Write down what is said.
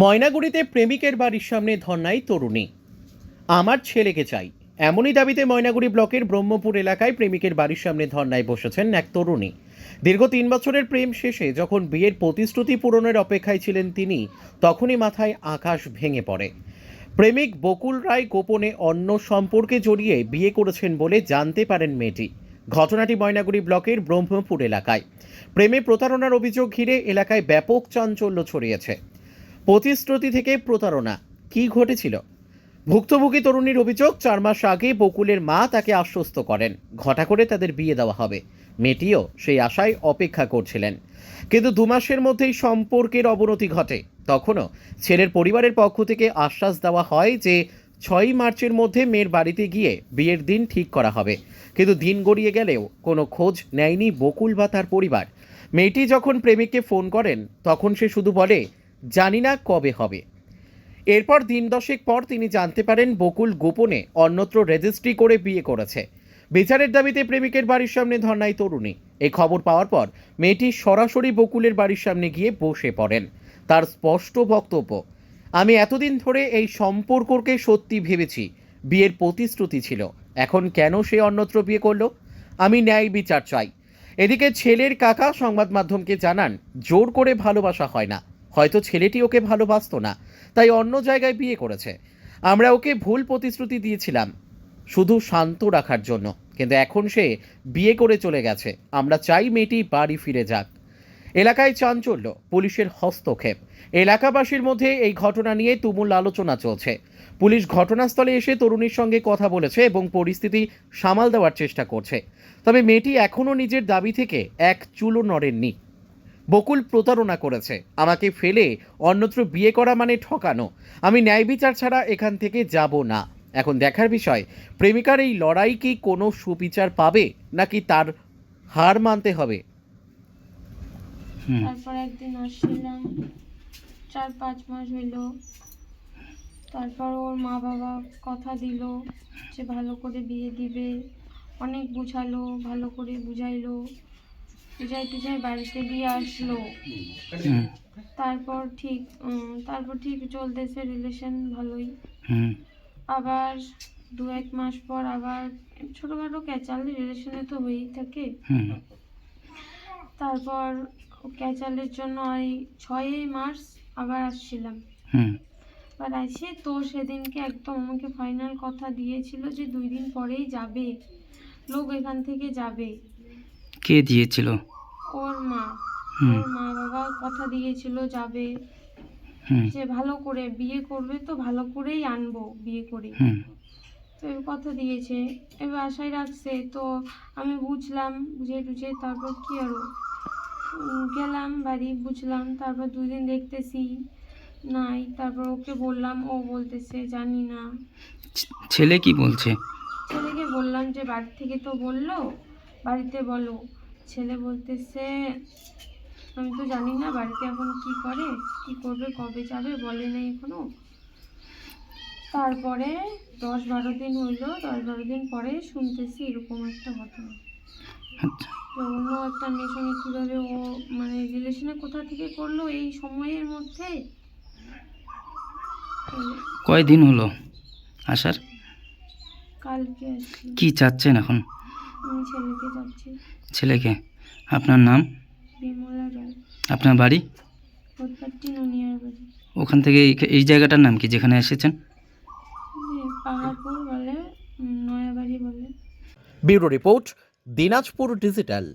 ময়নাগুড়িতে প্রেমিকের বাড়ির সামনে ধর্নায় তরুণী। আমার ছেলেকে চাই। এমনই দাবিতে ময়নাগুড়ি ব্লকের ব্রহ্মপুর এলাকায় প্রেমিকের বাড়ির সামনে ধর্নায় বসেছেন এক তরুণী। দীর্ঘ তিন বছরের প্রেম শেষে যখন বিয়ের প্রতিশ্রুতি পূরণের অপেক্ষায় ছিলেন তিনি, তখনই মাথায় আকাশ ভেঙে পড়ে। প্রেমিক বকুল রায় গোপনে অন্য সম্পর্কে জড়িয়ে বিয়ে করেছেন বলে জানতে পারেন মেয়েটি। ঘটনাটি ময়নাগুড়ি ব্লকের ব্রহ্মপুর এলাকায়। প্রেমে প্রতারণার অভিযোগ ঘিরে এলাকায় ব্যাপক চাঞ্চল্য ছড়িয়েছে। প্রতিশ্রুতি থেকে প্রতারণা। কি ঘটেছিল? ভুক্তভোগী তরুণীর অভিযোগ, চার মাস আগে বকুলের মা তাকে আশ্বস্ত করেন। ঘটা করে তাদের বিয়ে দেওয়া হবে। মেয়েটিও সেই আশায় অপেক্ষা করছিলেন। কিন্তু দু মাসের মধ্যেই সম্পর্কের অবনতি ঘটে। তখনও ছেলের পরিবারের পক্ষ থেকে আশ্বাস দেওয়া হয় যে ছয়ই মার্চের মধ্যে মেয়ের বাড়িতে গিয়ে বিয়ের দিন ঠিক করা হবে। কিন্তু দিন গড়িয়ে গেলেও কোনো খোঁজ নেয়নি বকুল বা তার পরিবার। মেয়েটি যখন প্রেমিককে ফোন করেন, তখন সে শুধু বলে জানি না কবে হবে। এরপর দিন দশেক পর তিনি জানতে পারেন বকুল গোপনে অন্যত্র রেজিস্ট্রি করে বিয়ে করেছে। বিচারের দাবিতে প্রেমিকের বাড়ির সামনে ধর্নায় তরুণী। এই খবর পাওয়ার পর মেয়েটি সরাসরি বকুলের বাড়ির সামনে গিয়ে বসে পড়েন। তার স্পষ্ট বক্তব্য, আমি এতদিন ধরে এই সম্পর্ককে সত্যি ভেবেছি। বিয়ের প্রতিশ্রুতি ছিল। এখন কেন সে অন্যত্র বিয়ে করল? আমি ন্যায় বিচার চাই। এদিকে ছেলের কাকা সংবাদ মাধ্যমকে জানান, জোর করে ভালোবাসা হয় না। হয়তো ছেলেটি ওকে ভালোবাসতো না, তাই অন্য জায়গায় বিয়ে করেছে। আমরা ওকে ভুল প্রতিশ্রুতি দিয়েছিলাম, শুধু শান্ত রাখার জন্য। কিন্তু এখন সে বিয়ে করে চলে গেছে। আমরা চাই মেয়েটি বাড়ি ফিরে যাক। এলাকায় চাঞ্চল্য, পুলিশের হস্তক্ষেপ। এলাকাবাসীর মধ্যে এই ঘটনা নিয়ে তুমুল আলোচনা চলছে। পুলিশ ঘটনাস্থলে এসে তরুণীর সঙ্গে কথা বলেছে এবং পরিস্থিতি সামাল দেওয়ার চেষ্টা করছে। তবে মেয়েটি এখনও নিজের দাবি থেকে এক চুলো নড়েননি। বকুল প্রতারণা করেছে। আমাকে ফেলে অন্যত্র বিয়ে করা মানে ঠকানো। আমি ন্যায় বিচার ছাড়া এখান থেকে যাব না। এখন দেখার বিষয় প্রেমিকার এই লড়াই কি কোনো সুবিচার পাবে নাকি তার হার মানতে হবে? তারপর একদিন আসছিলাম চার পাঁচ মাস হইল তারপর ওর মা বাবা কথা দিল যে ভালো করে বিয়ে দিবে অনেক বুঝালো ভালো করে বুঝাইলো। বুঝাই টুঝাই বাড়িতে দিয়ে আসলো। তারপর ঠিক তারপর ঠিক চলতেছে রিলেশন ভালোই। আবার দু এক মাস পর আবার ছোটোখাটো ক্যাচাল রিলেশনে তো হয়েই থাকে। তারপর ক্যাচালের জন্য এই ছয়ই মার্চ আবার আসছিলাম। এবার আসে তো সেদিনকে একদম আমাকে ফাইনাল কথা দিয়েছিল যে দুই দিন পরেই যাবে। লোক এখান থেকে যাবে। কে দিয়েছিল? ওর মা। ওর মা বাবা কথা দিয়েছিল যাবে। যে ভালো করে বিয়ে করবে তো ভালো করেই আনব বিয়ে করে। তো কথা দিয়েছে। এবার আশায় রাখছে। তো আমি বুঝলাম বুঝে টুঝে তারপর কি আরও? গেলাম বাড়ি বুঝলাম। তারপর দুই দিন দেখতেছি নাই। তারপর ওকে বললাম ও বলতেছে জানি না। ছেলে কি বলছে? ছেলেকে বললাম যে বাড়ি থেকে তো বলল। বাড়িতে বলো। ছেলে বলতেছে আমি তো জানি না বাড়িতে এখন কি করে কি করবে কবে যাবে বলে নাই এখনও। তারপরে দশ বারো দিন হইল দশ বারো দিন পরে শুনতেছি এরকম একটা ঘটনা। আচ্ছা। তো অন্য একটা মেয়ের সঙ্গে কীভাবে ও মানে রিলেশনে কোথা থেকে করল এই সময়ের মধ্যে? কয়দিন হলো আসার? কালকে কি চাচ্ছেন এখন? আমি ছেলেকে যাচ্ছি ছেলেকে? আপনার নাম? বিমলা রায়। আপনার বাড়ি? ফুটপাট্টি নুনিয়ার বাড়ি। ওখান থেকে এই- এই জায়গাটার নাম কি যেখানে এসেছেন? পাহাড়পুর বলে নয়াবাড়ি বলে। Bureau report Dinajpur digital.